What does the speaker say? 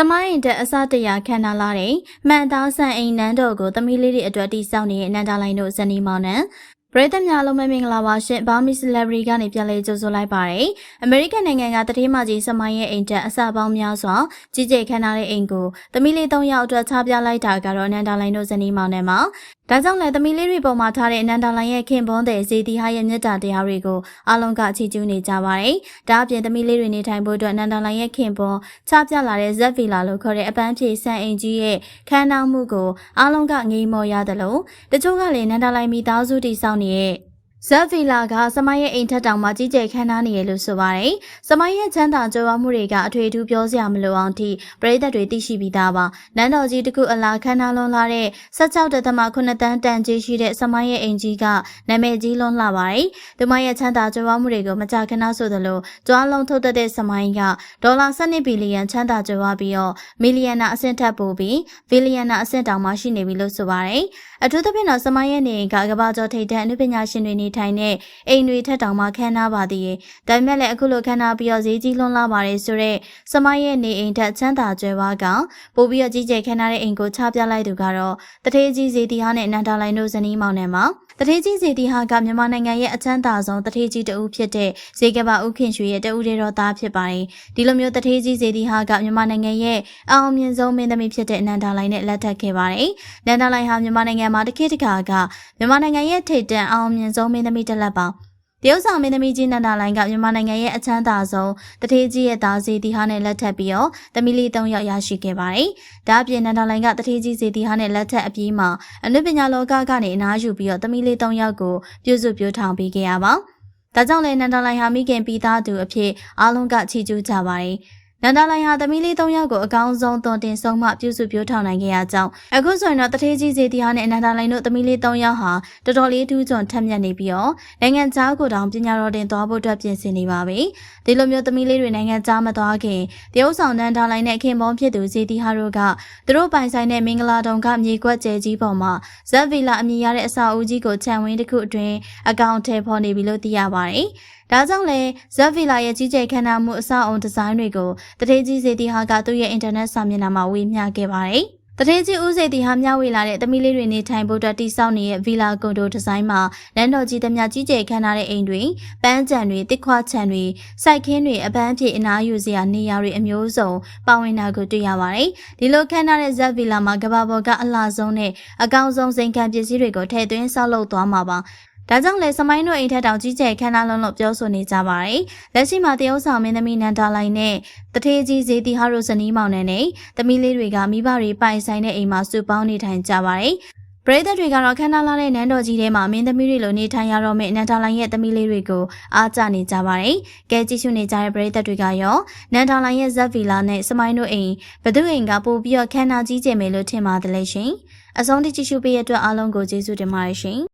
စမိုင်းတဲ့အစတရာခန္ဓာလာတဲ့မှန်သားဆန်အိမ်နန်းတော်ကိုသမီးလေးတွေအတွက်တိစောက်နေတဲ့နန္ဒလိုင်းတို့ဇနီးမောင်နှံပရိသတ်များလုံးမမင်္ဂလာပါရှင်ဘာမီဆယ်လဘရီကနေပြန်လည်ကြိုဆိုလိုက်ပါတယ်အမေရိကန်နိုင်ငံကတတိမကြီးစမိုင်းရဲ့အိမ်တက်အစပေါင်းများစွာကြီးကျယ်ခမ်းနားတဲ့အိမ်ကိုသမီးလေး၃ယောက်အတွက်ချပြလိုက်တာကတော့နန္ဒလိုင်းတို့ဇနီးမောင်နှံမှာ ဒါကြောင့်လည်းသမီးလေးတွေပေါ်မှာထားတဲ့အနန္ဒလိုင်းရဲ့ခင်ပွန်းတဲ့ဇေတီဟာရဲ့မြတ်တာတရားတွေကိုအားလုံးကချီးကျူးနေကြပါတယ်ဒါအပြင်သမီးလေးတွေနေထိုင်ဖို့အတွက်နန္ဒလိုင်းရဲ့ခင်ပွန်းချပြလာတဲ့ဇက်ဗီလာလို့ခေါ်တဲ့အပန်းဖြေဆန်အိမ်ကြီးရဲ့ခမ်းနားမှုကိုအားလုံးကငေးမော်ရတယ်လို့တချို့ကလည်းနန္ဒလိုင်းမိသားစုတည်ဆောက်နေတဲ့ ဇက်ဗီလာကစမိုင်းရဲ့အိမ်ထက်တောင်မှကြီးကျယ်ခမ်းနားနေရလို့ဆိုပါတယ်။စမိုင်းရဲ့ချမ်းသာကြွယ်ဝမှုတွေကအထွေထူးပြောစရာမလိုအောင်ထိပရိသတ်တွေသိရှိပြီးသားပါ။နန်းတော်ကြီးတစ်ခုအလားခမ်းနားလွန်လာတဲ့16တသမ9တန်းတန်ကြီးရှိတဲ့စမိုင်းရဲ့အိမ်ကြီးကနာမည်ကြီးလွန်လာပါတယ်။သူမရဲ့ချမ်းသာကြွယ်ဝမှုတွေကိုမကြာခဏဆိုသလိုကြွားလုံးထုတ်တဲ့စမိုင်းကဒေါ်လာ12ဘီလီယံချမ်းသာကြွယ်ဝပြီးတော့မီလီယံနာအဆင့်ထပ်ပို့ပြီးဘီလီယံနာအဆင့်တောင်မှရှိနေပြီလို့ဆိုပါတယ်။အထူးသဖြင့်တော့စမိုင်းရဲ့နေအိမ်ကကမ္ဘာကျော်ထိပ်တန်းအနုပညာရှင်တွေနေထိုင်တဲ့အိမ်တွေထက်တောင်မှခမ်းနားပါသေးရဲ့။ဒါပေမဲ့လည်းအခုလိုခမ်းနားပြီးတော့ဈေးကြီးလွန်လာပါတယ်ဆိုတော့စမိုင်းရဲ့နေအိမ်ထက်ချမ်းသာကြွယ်ဝကပို့ပြီးတော့ကြီးကျယ်ခမ်းနားတဲ့အိမ်ကိုချပြလိုက်သူကတော့တထေးကြီးဇေတီဟာနဲ့အနန္တလိုင်းတို့ဇနီးမောင်နှံမှာ တထေးကြီးဇေတီဟာကမြန်မာနိုင်ငံရဲ့အချမ်းသာဆုံးတထေးကြီးတဦးဖြစ်တဲ့ဇေကဘာဦးခင်ရွှေရဲ့တဦးတည်းတော်သားဖြစ်ပါတယ်။ဒီလိုမျိုးတထေးကြီးဇေတီဟာကမြန်မာနိုင်ငံရဲ့အအောင်မြင်ဆုံးမင်းသမီးဖြစ်တဲ့အနန္တလိုင်းနဲ့လက်ထပ်ခဲ့ပါတယ်။နန္ဒလိုင်းဟာမြန်မာနိုင်ငံမှာတခေတ်တခါကမြန်မာနိုင်ငံရဲ့ထိပ်တန်းအအောင်မြင်ဆုံးမင်းသမီးတစ်လက်ပါ။ တရုတ်ဆောင်မင်းသမီးကြီးနန္ဒလိုင်းကမြန်မာနိုင်ငံရဲ့အချမ်းသာဆုံးတထေးကြီးရဲ့သားစီတီဟာနဲ့လက်ထပ်ပြီးတော့သမီးလေး၃ယောက်ရရှိခဲ့ပါတယ်။ဒါအပြင်နန္ဒလိုင်းကတထေးကြီးစီတီဟာနဲ့လက်ထပ်အပြီးမှာအနုပညာလောကကနေအနားယူပြီးတော့သမီးလေး၃ယောက်ကိုပြုစုပြောထောင်ပေးခဲ့ရပါ။ဒါကြောင့်လည်းနန္ဒလိုင်းဟာမိခင်ပြီးသားသူအဖြစ်အားလုံးကချီးကျူးကြပါတယ်။ နန္ဒလိုင်ဟာသမီးလေး၃ယောက်ကိုအကောင်းဆုံးသွန်တင်ဆုံးမှပြုစုပြောထောင်နိုင်ခဲ့ရကြောင်းအခုဆိုရင်တော့တထေးကြီးစီတီဟာနဲ့အနန္ဒလိုင်တို့သမီးလေး၃ယောက်ဟာတော်တော်လေးထူးချွန်ထက်မြက်နေပြီးတော့နိုင်ငံခြားကိုတောင်ပညာတော်တင်သွားဖို့အတွက်ပြင်ဆင်နေပါပြီဒီလိုမျိုးသမီးလေးတွေနိုင်ငံခြားမသွားခင်တရုတ်ဆောင်နန္ဒလိုင်နဲ့ခင်ပွန်းဖြစ်သူစီတီဟာတို့ကသူတို့ပိုင်ဆိုင်တဲ့မင်္ဂလာတုံကမြေကွက်ကျဲကြီးပေါ်မှာဇက်ဗီလာအမည်ရတဲ့အဆောက်အဦကြီးကိုခြံဝင်းတစ်ခုအတွင်းအကောင့်ထဲပေါ်နေပြီလို့သိရပါတယ် ဒါကြောင့်လဲဇက်ဗီလာရဲ့ကြီးကျယ်ခမ်းနားမှုအဆောက်အုံဒီဇိုင်းတွေကိုတထေးကြီးစေတီဟာကသူ့ရဲ့အင်တာနက်စာမျက်နှာမှာဝေမျှခဲ့ပါတယ်။တထေးကြီးဦးစေတီဟာမျှဝေလာတဲ့သမီးလေးတွေနေထိုင်ဖို့အတွက်တည်ဆောက်နေတဲ့ဗီလာကွန်ဒိုဒီဇိုင်းမှာလမ်းတော်ကြီးသမျှကြီးကျယ်ခမ်းနားတဲ့အိမ်တွေ၊ပန်းချံတွေ၊တစ်ခွချံတွေ၊စိုက်ခင်းတွေအပန်းဖြေအနားယူစရာနေရာတွေအမျိုးစုံပါဝင်တာကိုတွေ့ရပါတယ်။ဒီလိုခမ်းနားတဲ့ဇက်ဗီလာမှာကဘာပေါ်ကအလှဆုံးနဲ့အကောင်းဆုံးစိန်ခံပစ္စည်းတွေကိုထည့်သွင်းဆောက်လုပ်သွားမှာပါ ဒါကြောင့်လဲစမိုင်းတို့အိမ်ထက်တောင်ကြီးကျယ်ခမ်းနားလုံးလို့ပြောဆိုနေကြပါတယ်။လက်ရှိမှာတရုတ်ဆောင်မင်းသမီးနန္ဒာလိုင်နဲ့တထေးကြီးဇေတီဟာရိုဇနီးမောင်နဲ့နဲ့သမီးလေးတွေကမိဘတွေပိုင်ဆိုင်တဲ့အိမ်မှာစုပေါင်းနေထိုင်ကြပါတယ်။ပရိသတ်တွေကတော့ခန္ဓာလာတဲ့နန်းတော်ကြီးထဲမှာမင်းသမီးတွေလိုနေထိုင်ရတော့မယ့်နန္ဒာလိုင်ရဲ့သမီးလေးတွေကိုအားကျနေကြပါတယ်။ကဲကြည့်ရှုနေကြတဲ့ပရိသတ်တွေကရောနန္ဒာလိုင်ရဲ့ဇက်ဗီလာနဲ့စမိုင်းတို့အိမ်ဘသူအိမ်ကပို့ပြီးတော့ခန္ဓာကြီးကျယ်မယ်လို့ထင်ပါတယ်ရှင်။အဆုံးထိကြည့်ရှုပေးရတဲ့အတွက်အားလုံးကိုကျေးဇူးတင်ပါတယ်ရှင်။